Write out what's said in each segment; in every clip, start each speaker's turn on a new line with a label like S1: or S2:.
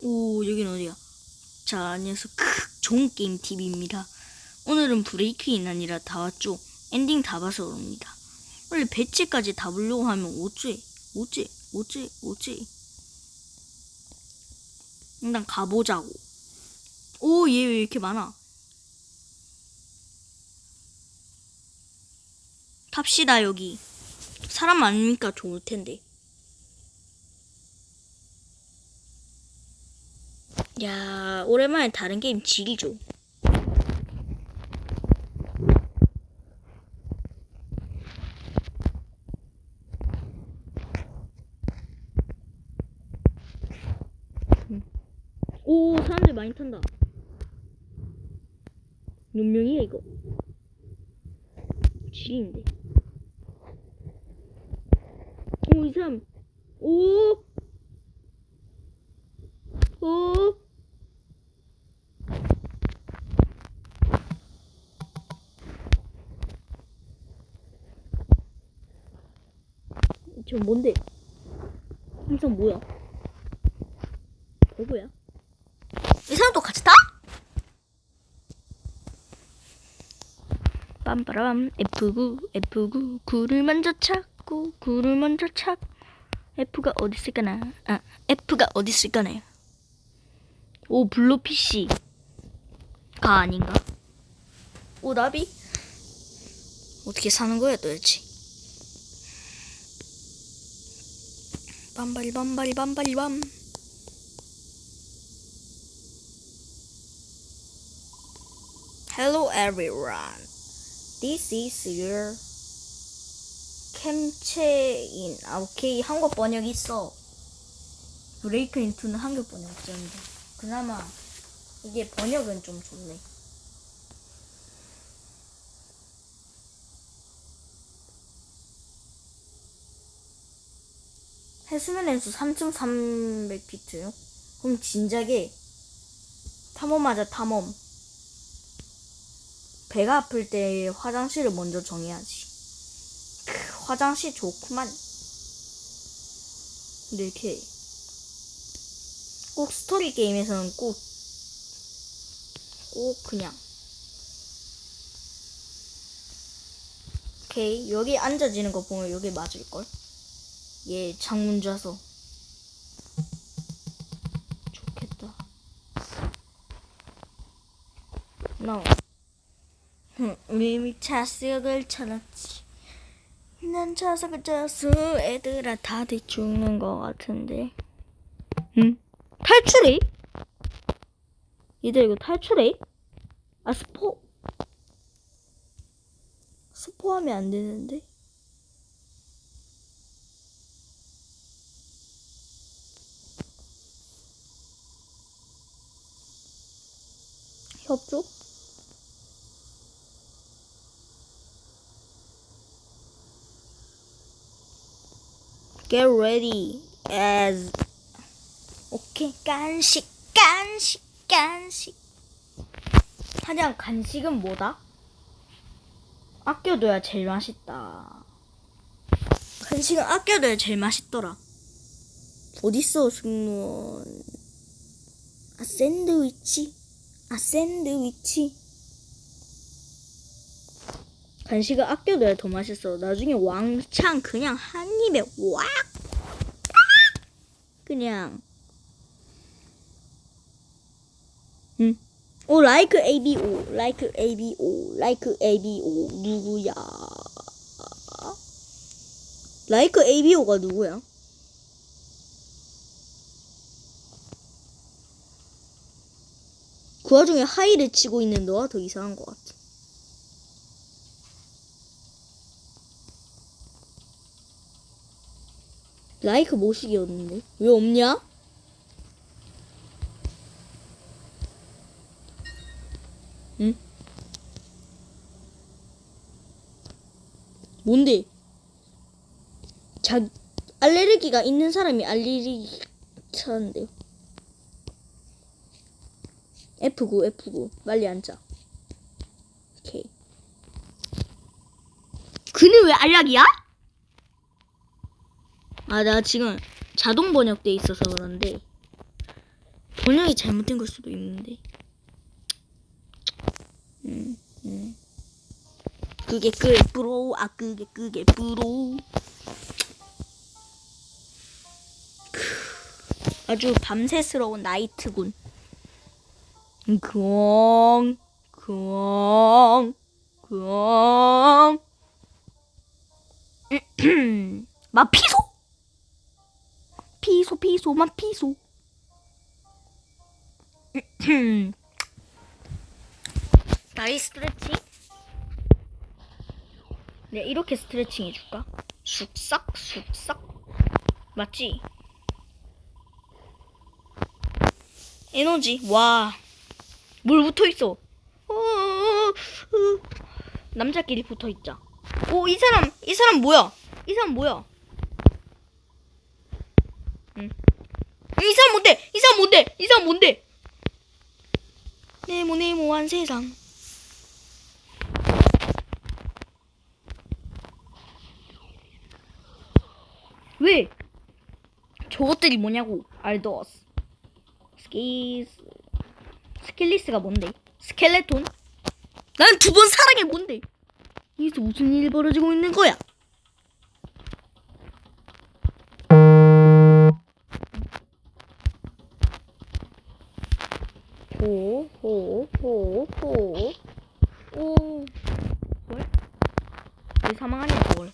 S1: 오, 여긴 어디야? 자, 안녕하세요. 크, 좋은 게임 TV입니다. 오늘은 브레이크인 아니라 다 왔죠? 엔딩 다 봐서 그럽니다. 원래 배치까지 다 보려고 하면 어째? 어째? 어째? 어째? 일단 가보자고. 오, 얘 왜 이렇게 많아? 탑시다, 여기. 사람 많으니까 좋을 텐데. 야, 오랜만에 다른 게임 질이죠. 오, 사람들 많이 탄다. 몇 명이야, 이거? 질인데. 오, 이 사람. 오! 오! 저 뭔데? 항상 뭐야? 버거야? 이 사람도 같이 타? 빰빠람 F9 F9 구를 먼저 찾고 구를 먼저 찾 F가 어디 있을까나 아 F가 어디 있을까나요 오 블루피쉬가 아닌가 오 나비 어떻게 사는 거야 도대체 빰바리 빰바리 빰바리 빰 Hello everyone. This is your 캠체인. 아 오케이 한국 번역 있어. 브레이크 인투는 한국 번역 없었는데 그나마 이게 번역은 좀 좋네. 해수면에서 3,300피트요? 그럼 진작에 탐험하자 탐험. 배가 아플 때 화장실을 먼저 정해야지. 크, 화장실 좋구만. 근데 이렇게 꼭 스토리 게임에서는 꼭, 꼭 그냥. 오케이. 여기 앉아지는 거 보면 여기 맞을걸? 얘 창문 좌서. 좋겠다. No. 흠, 이미 자석을 찾았지. 난 자석을 짜서 애들아 다들 죽는 것 같은데. 응? 탈출해? 얘들 이거 탈출해? 아 스포 스포하면 안 되는데. 협조? Get as 오케이 간식 간식 간식. 하지만 간식은 뭐다? 아껴둬야 제일 맛있다. 간식은 아껴둬야 제일 맛있더라. 어딨어 승무원? 아 샌드위치 아 샌드위치. 간식을 아껴둬야 더 맛있어. 나중에 왕창 그냥 한 입에 왁 그냥. 응. 오 라이크 ABO 라이크 ABO 라이크 ABO 누구야? 라이크 ABO가 누구야 그 와중에 하이를 치고 있는 너가 더 이상한 것 같아 라이크 모시기였는데 왜 없냐? 응? 뭔데? 자 알레르기가 있는 사람이 알레르기 차는데요. F9 F9 빨리 앉아. 오케이. 그는 왜 알약이야? 아, 나 지금 자동 번역돼 있어서 그런데 번역이 잘못된 걸 수도 있는데. 음, 음. 그게 그게 뿌로 아 그게 그게. 크, 아주 밤새스러운 나이트군. 그엉 그엉 그엉. 마 피소 피소 피소 마 피소. 다리 스트레칭? 네, 이렇게 스트레칭 해줄까? 쑥싹, 쑥싹. 맞지? 에너지, 와. 물 붙어 있어. 어, 어, 어. 남자끼리 붙어 있자. 오, 이 사람, 이 사람 뭐야? 이 사람 뭐야? 응. 이 사람 뭔데? 이 사람 뭔데? 이 사람 뭔데? 네모 네모한 세상. 왜? 저것들이 뭐냐고 알더스 스키스 스킬리스가 뭔데? 스켈레톤? 난 두 번 사랑해 뭔데? 여기서 무슨 일이 벌어지고 있는 거야? 호 호 호 호 오 뭘? 왜 사망하냐 뭘?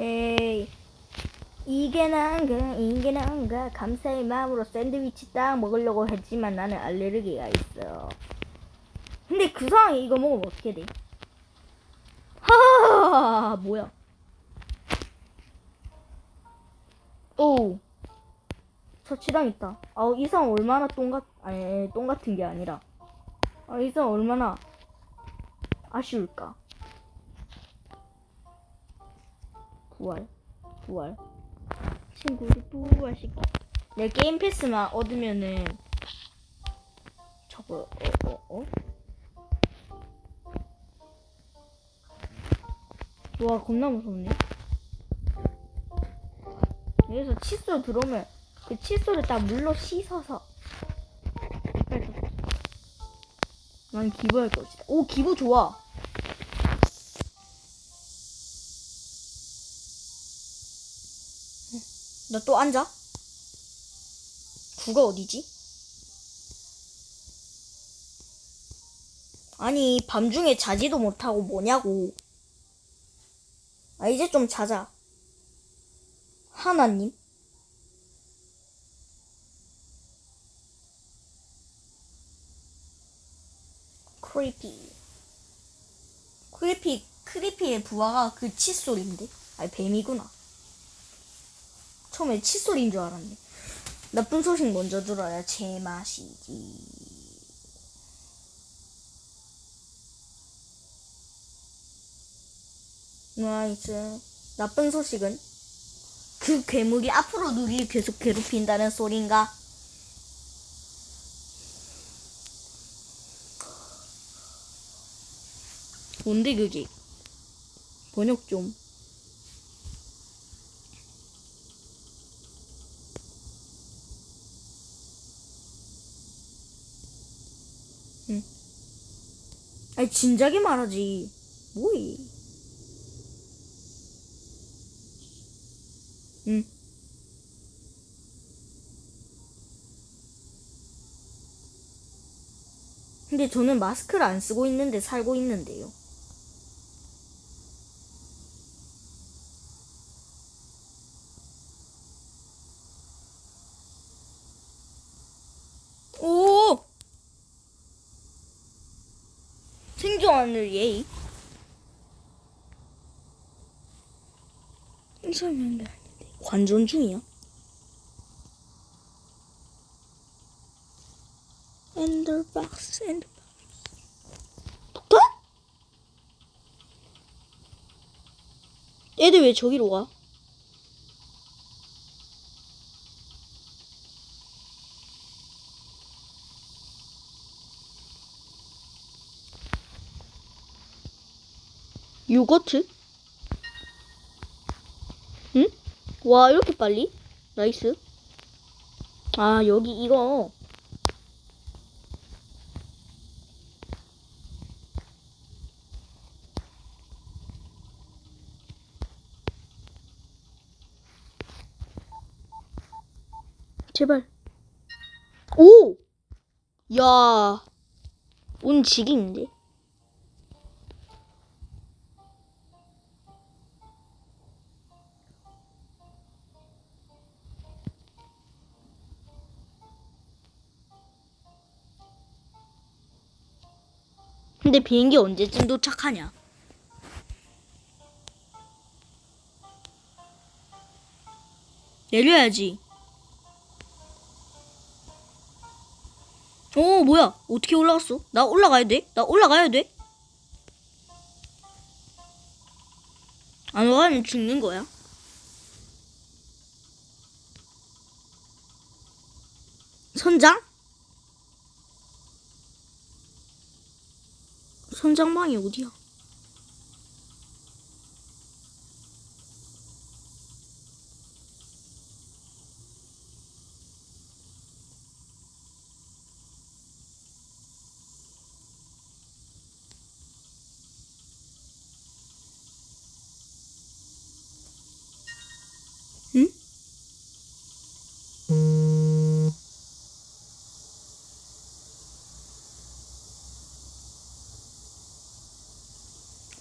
S1: 헤이 이게 난가 이게 난가 감사의 마음으로 샌드위치 딱 먹으려고 했지만 나는 알레르기가 있어. 근데 그 상황에 이거 먹으면 어떻게 돼? 하하하하 뭐야? 오. 처치당했다. 아우 이 상황 얼마나 똥같 아니 똥 같은 게 아니라. 아이 상황 얼마나 아쉬울까? 부활 부활 친구를 부활시켜 내 게임 패스만 얻으면은 저거 어어 어, 어? 와 겁나 무섭네 여기서 칫솔 들어오면 그 칫솔을 딱 물로 씻어서. 난 기부할 것이다 오 기부 좋아 너 또 앉아? 구가 어디지? 아니 밤중에 자지도 못하고 뭐냐고. 아 이제 좀 자자. 하나님? 크리피. 크리피 크리피의 부하가 그 칫솔인데? 아니 뱀이구나 처음에 칫솔인 줄 알았네. 나쁜 소식 먼저 들어야 제맛이지. 나이스. 나쁜 소식은 그 괴물이 앞으로 누리를 계속 괴롭힌다는 소린가? 뭔데 그게? 번역 좀. 아니 진작에 말하지. 뭐해? 응. 근데 저는 마스크를 안 쓰고 있는데 살고 있는데요 오 생존을 예의. 이 사람이 한게 아닌데. 관전 중이야? 엔더박스, 엔더박스. 폭탄? 애들 왜 저기로 가? 요거트? 응? 와 이렇게 빨리? 나이스. 아 여기 이거 제발. 오! 야, 운 지기인데? 근데 비행기 언제쯤 도착하냐? 내려야지. 어 뭐야 어떻게 올라갔어? 나 올라가야 돼? 나 올라가야 돼? 안 올라가면 죽는 거야 선장? 선장방이 어디야?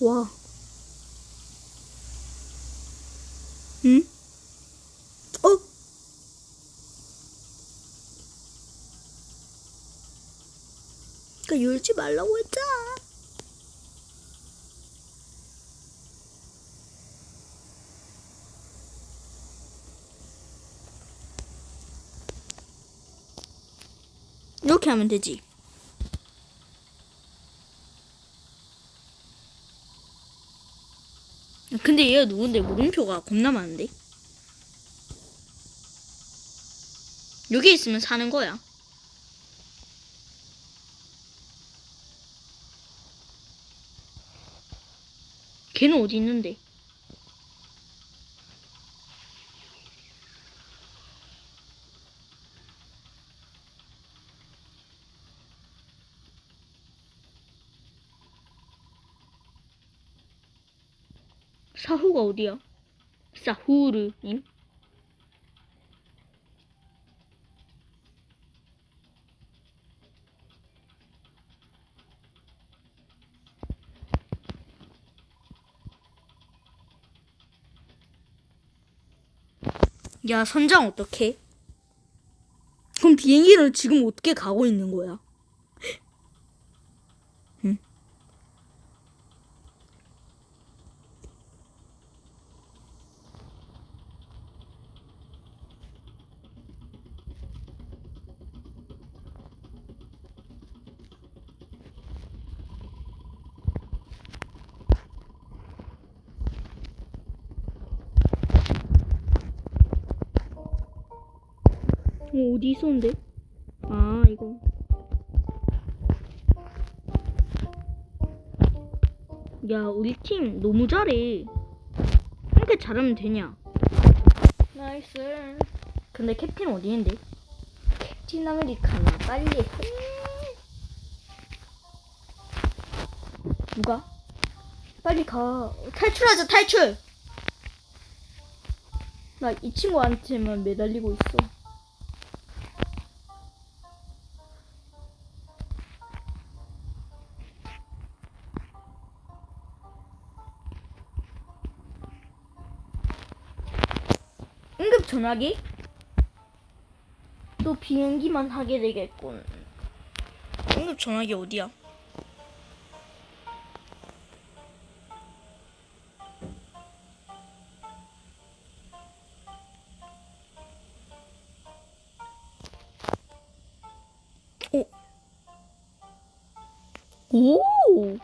S1: 와. 응? 어? 그러니까 열지 말라고 했잖아. 이렇게 하면 되지. 근데 얘가 누군데 물음표가 겁나 많은데? 여기 있으면 사는 거야. 걔는 어디 있는데? 사후가 어디야? 사후르님? 야, 선장 어떡해? 그럼 비행기를 지금 어떻게 가고 있는 거야? 어, 어디 있었는데? 아, 이거. 야, 우리 팀 너무 잘해. 이렇게 잘하면 되냐? 나이스. 근데 캡틴 어디 있는데? 캡틴 아메리카노 빨리 해. 누가? 빨리 가. 탈출하자, 탈출! 나 이 친구한테만 매달리고 있어. 전화기? 또 비행기만 하게 되겠군. 응급 전화기 어디야? 오. 오.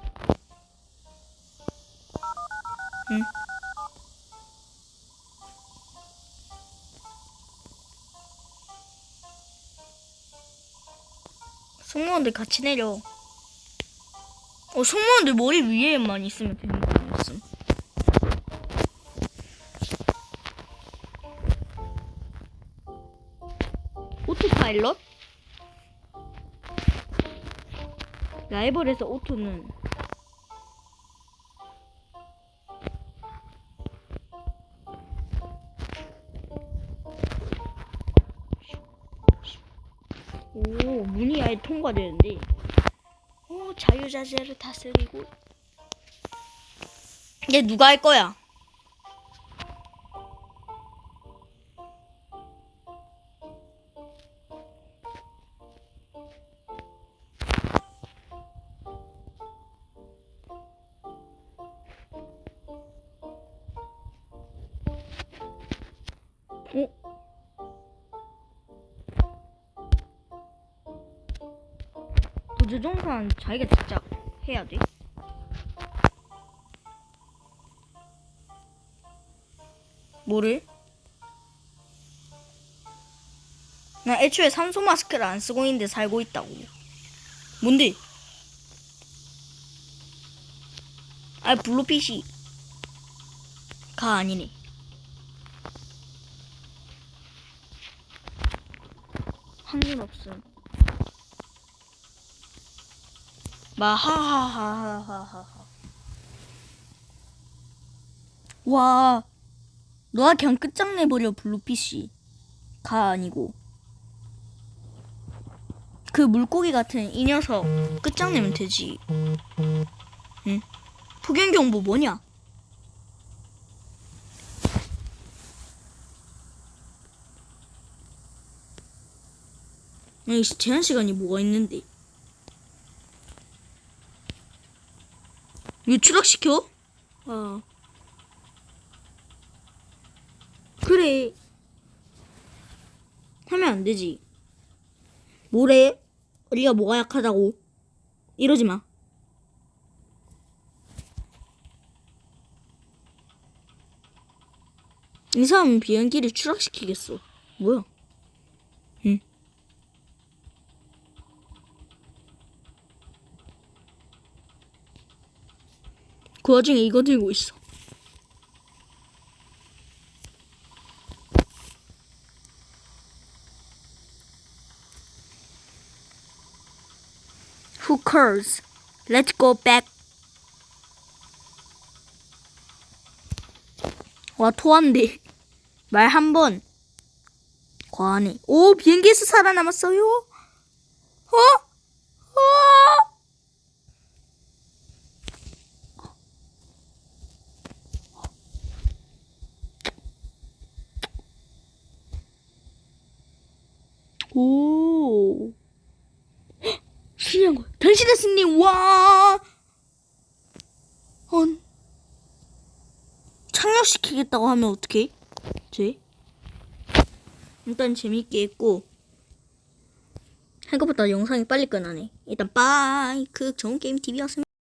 S1: 응. 승무원들 같이 내려. 어, 승무원들 머리 위에만 있으면 되는 거 아니었어? 오토파일럿? 라이벌에서 오토는 아예 통과되는데 오 자유자재를 다스리고 얘 누가 할 거야? 도저종사는 자기가 직접 해야 돼? 뭐를? 나 애초에 산소 마스크를 안 쓰고 있는데 살고 있다고. 뭔데? 아 블루핏이 가 아니네. 확률 없음. 마하하하하하하. 와, 너가 그냥 끝장내버려 블루피쉬. 가 아니고. 그 물고기 같은 이 녀석 끝장내면 되지. 응? 폭염경보 뭐냐? 아니 제한 시간이 뭐가 있는데? 왜 추락시켜? 어. 그래. 하면 안 되지. 뭐래? 우리가 뭐가 약하다고? 이러지 마. 이 사람은 비행기를 추락시키겠어. 뭐야? 그 와중에 이거 들고 있어. Let's go back. 와 토한데 말 한 번 과하네. 오 비행기에서 살아남았어요. 어? 어? 오. 헉, 신기한 거. 당신의 승리, 와! 헌. 착륙시키겠다고 하면 어떡해? 쟤? 일단 재밌게 했고. 생각보다 영상이 빨리 끝나네. 일단 빠이. 그 좋은 게임 TV였습니다.